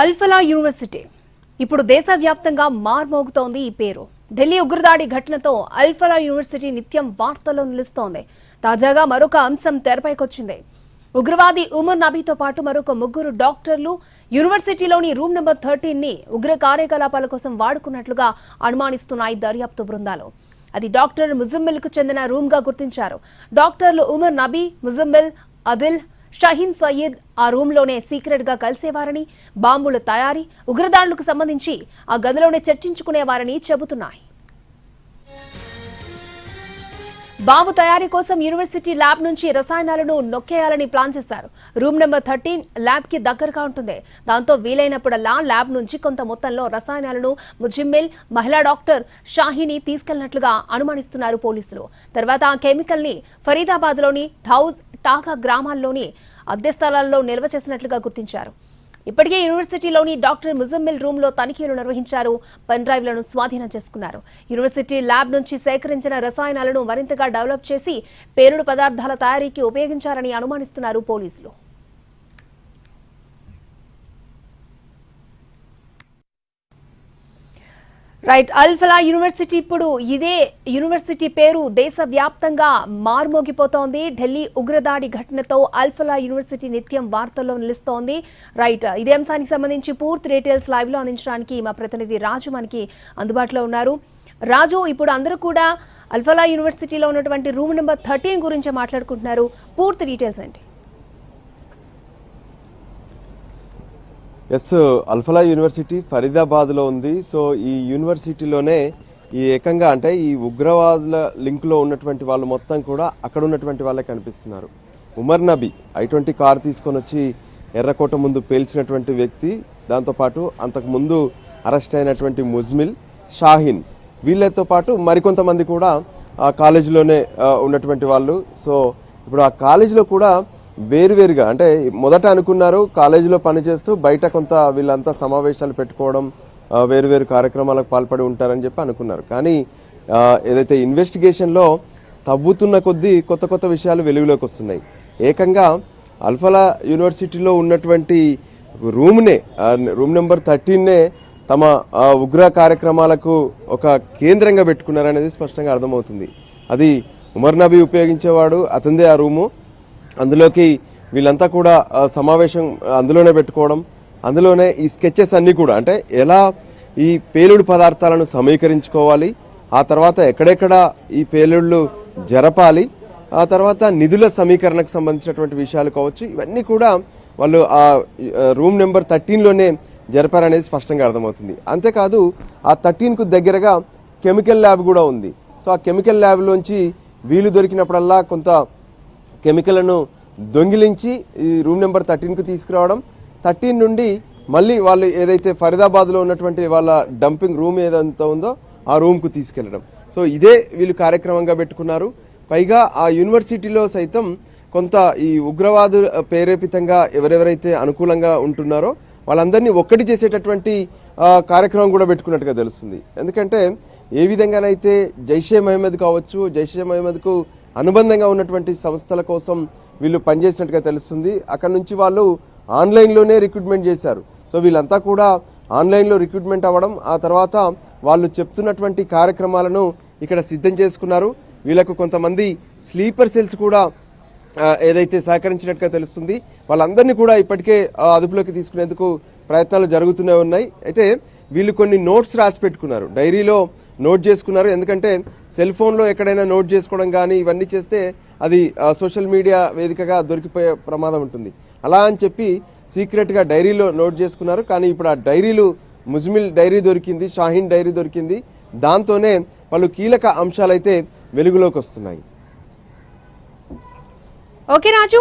Al-Falah university. ఇప్పుడు దేశవ్యాప్తంగా మార్మోగుతోంది ఈ పేరు. ఢిల్లీ ఉగ్రదాడి ఘటనతో అల్ఫలా యూనివర్సిటీ నిత్యం వార్తల్లో నిలుస్తోంది. తాజాగా మరొక అంశం తెరపైకొచ్చింది. ఉగ్రవాది ఉమర్ నబీతో పాటు మరొక ముగ్గురు డాక్టర్లు యూనివర్సిటీలోని రూమ్ నెంబర్ థర్టీన్ని ఉగ్ర కార్యకలాపాల కోసం వాడుకున్నట్లుగా అనుమానిస్తున్నాయి దర్యాప్తు బృందాలు. అది డాక్టర్ ముజమ్మిల్కు చెందిన రూమ్గా గుర్తించారు. డాక్టర్లు ఉమర్ నబీ ముజమ్మిల్ అదిల్ షహీన్ సయ్యద్ ఆ రూమ్లోనే సీక్రెట్గా కలిసేవారని బాంబుల తయారీ ఉగ్రదాడులకు సంబంధించి ఆ గదిలోనే చర్చించుకునేవారని చెబుతున్నాయి. బాంబు తయారీ కోసం యూనివర్సిటీ ల్యాబ్ నుంచి రసాయనాలను నొక్కేయాలని ప్లాన్ చేశారు. రూమ్ నెంబర్ థర్టీన్ ల్యాబ్కి దగ్గరగా ఉంటుంది. దాంతో వీలైనప్పుడల్లా ల్యాబ్ నుంచి కొంత మొత్తంలో రసాయనాలను ముజిమ్మిల్ మహిళా డాక్టర్ షాహిని తీసుకెళ్ళినట్లుగా అనుమానిస్తున్నారు పోలీసులు. తర్వాత ఆ కెమికల్ని ఫరీదాబాద్లోని థౌజ్ టాకా గ్రామాల్లోని అద్దె స్థలాల్లో నిల్వ చేసినట్లుగా గుర్తించారు. ఇప్పటికే యూనివర్సిటీలోని డాక్టర్ ముజమ్మిల్ రూమ్లో తనిఖీలు నిర్వహించారు. పెన్ డ్రైవ్లను స్వాధీనం చేసుకున్నారు. యూనివర్సిటీ ల్యాబ్ నుంచి సేకరించిన రసాయనాలను మరింతగా డెవలప్ చేసి పేలుడు పదార్థాల తయారీకి ఉపయోగించారని అనుమానిస్తున్నారు పోలీసులు. రైట్ అల్ఫలా యూనివర్సిటీ ఇప్పుడు ఇదే యూనివర్సిటీ పేరు దేశవ్యాప్తంగా మార్మోగిపోతోంది. ఢిల్లీ ఉగ్రదాడి ఘటనతో అల్ఫలా యూనివర్సిటీ నిత్యం వార్తల్లో నిలుస్తోంది. రైట్ ఇదే అంశానికి సంబంధించి పూర్తి డీటెయిల్స్ లైవ్లో అందించడానికి మా ప్రతినిధి రాజు మనకి అందుబాటులో ఉన్నారు. రాజు ఇప్పుడు అందరూ కూడా అల్ఫలా యూనివర్సిటీలో ఉన్నటువంటి రూమ్ నెంబర్ థర్టీన్ గురించి మాట్లాడుకుంటున్నారు. పూర్తి డీటెయిల్స్ ఏంటి? ఎస్ అల్ఫలా యూనివర్సిటీ ఫరీదాబాద్లో ఉంది సో ఈ యూనివర్సిటీలోనే ఈ ఏకంగా అంటే ఈ ఉగ్రవాదుల లింక్లో ఉన్నటువంటి వాళ్ళు మొత్తం కూడా అక్కడ ఉన్నటువంటి వాళ్ళే కనిపిస్తున్నారు. ఉమర్ నబీ ఐ ట్వంటీ తీసుకొని వచ్చి ఎర్రకోట ముందు పేల్చినటువంటి వ్యక్తి. దాంతోపాటు అంతకు ముందు అరెస్ట్ అయినటువంటి ముజ్మిల్ షాహిన్. వీళ్ళతో పాటు మరికొంతమంది కూడా ఆ కాలేజీలోనే ఉన్నటువంటి వాళ్ళు. సో ఇప్పుడు ఆ కాలేజీలో కూడా వేరువేరుగా అంటే మొదట అనుకున్నారు కాలేజీలో పనిచేస్తూ బయట కొంత వీళ్ళంతా సమావేశాలు పెట్టుకోవడం వేరువేరు కార్యక్రమాలకు పాల్పడి ఉంటారని చెప్పి అనుకున్నారు. కానీ ఏదైతే ఇన్వెస్టిగేషన్లో తవ్వుతున్న కొద్దీ కొత్త కొత్త విషయాలు వెలుగులోకి వస్తున్నాయి. ఏకంగా అల్ఫలా యూనివర్సిటీలో ఉన్నటువంటి రూమ్నే రూమ్ నెంబర్ థర్టీన్నే తమ ఉగ్ర కార్యక్రమాలకు ఒక కేంద్రంగా పెట్టుకున్నారనేది స్పష్టంగా అర్థమవుతుంది. అది ఉమర్ నబీ ఉపయోగించేవాడు అతందే ఆ రూము. అందులోకి వీళ్ళంతా కూడా సమావేశం అందులోనే పెట్టుకోవడం అందులోనే ఈ స్కెచెస్ అన్నీ కూడా అంటే ఎలా ఈ పేలుడు పదార్థాలను సమీకరించుకోవాలి ఆ తర్వాత ఎక్కడెక్కడ ఈ పేలుళ్ళు జరపాలి ఆ తర్వాత నిధుల సమీకరణకు సంబంధించినటువంటి విషయాలు కావచ్చు ఇవన్నీ కూడా వాళ్ళు ఆ ఆ, రూమ్ నెంబర్ థర్టీన్లోనే జరిపారనేది స్పష్టంగా అర్థమవుతుంది. అంతేకాదు ఆ థర్టీన్కు దగ్గరగా కెమికల్ ల్యాబ్ కూడా ఉంది. సో ఆ కెమికల్ ల్యాబ్లోంచి వీలు దొరికినప్పుడల్లా కొంత కెమికల్ను దొంగిలించి ఈ రూమ్ నెంబర్ థర్టీన్కు తీసుకురావడం. థర్టీన్ నుండి మళ్ళీ వాళ్ళు ఏదైతే ఫరీదాబాద్లో ఉన్నటువంటి వాళ్ళ డంపింగ్ రూమ్ ఏదంతా ఉందో ఆ రూమ్కు తీసుకెళ్ళడం సో ఇదే వీళ్ళు కార్యక్రమంగా పెట్టుకున్నారు. పైగా ఆ యూనివర్సిటీలో సైతం కొంత ఈ ఉగ్రవాదు ప్రేరేపితంగా ఎవరెవరైతే అనుకూలంగా ఉంటున్నారో వాళ్ళందరినీ ఒక్కటి చేసేటటువంటి కార్యక్రమం కూడా పెట్టుకున్నట్టుగా తెలుస్తుంది. ఎందుకంటే ఏ విధంగానైతే జైషే మహమ్మద్ కావచ్చు జైషే మహమ్మద్కు అనుబంధంగా ఉన్నటువంటి సంస్థల కోసం వీళ్ళు పనిచేసినట్టుగా తెలుస్తుంది. అక్కడ నుంచి వాళ్ళు ఆన్లైన్లోనే రిక్రూట్మెంట్ చేశారు. సో వీళ్ళంతా కూడా ఆన్లైన్లో రిక్రూట్మెంట్ అవ్వడం ఆ తర్వాత వాళ్ళు చెప్తున్నటువంటి కార్యక్రమాలను ఇక్కడ సిద్ధం చేసుకున్నారు. వీళ్ళకు కొంతమంది స్లీపర్ సెల్స్ కూడా ఏదైతే సహకరించినట్టుగా తెలుస్తుంది వాళ్ళందరినీ కూడా ఇప్పటికే అదుపులోకి తీసుకునేందుకు ప్రయత్నాలు జరుగుతూనే ఉన్నాయి. అయితే వీళ్ళు కొన్ని నోట్స్ రాసి పెట్టుకున్నారు. డైరీలో నోట్ చేసుకున్నారు. ఎందుకంటే సెల్ ఫోన్లో ఎక్కడైనా నోట్ చేసుకోవడం కానీ ఇవన్నీ చేస్తే అది సోషల్ మీడియా వేదికగా దొరికిపోయే ప్రమాదం ఉంటుంది. అలా అని చెప్పి సీక్రెట్గా డైరీలో నోట్ చేసుకున్నారు. కానీ ఇప్పుడు ఆ డైరీలు ముజ్మిల్ డైరీ దొరికింది షాహీన్ డైరీ దొరికింది. దాంతోనే పలు కీలక అంశాలైతే వెలుగులోకి వస్తున్నాయి. ఓకే రాజు.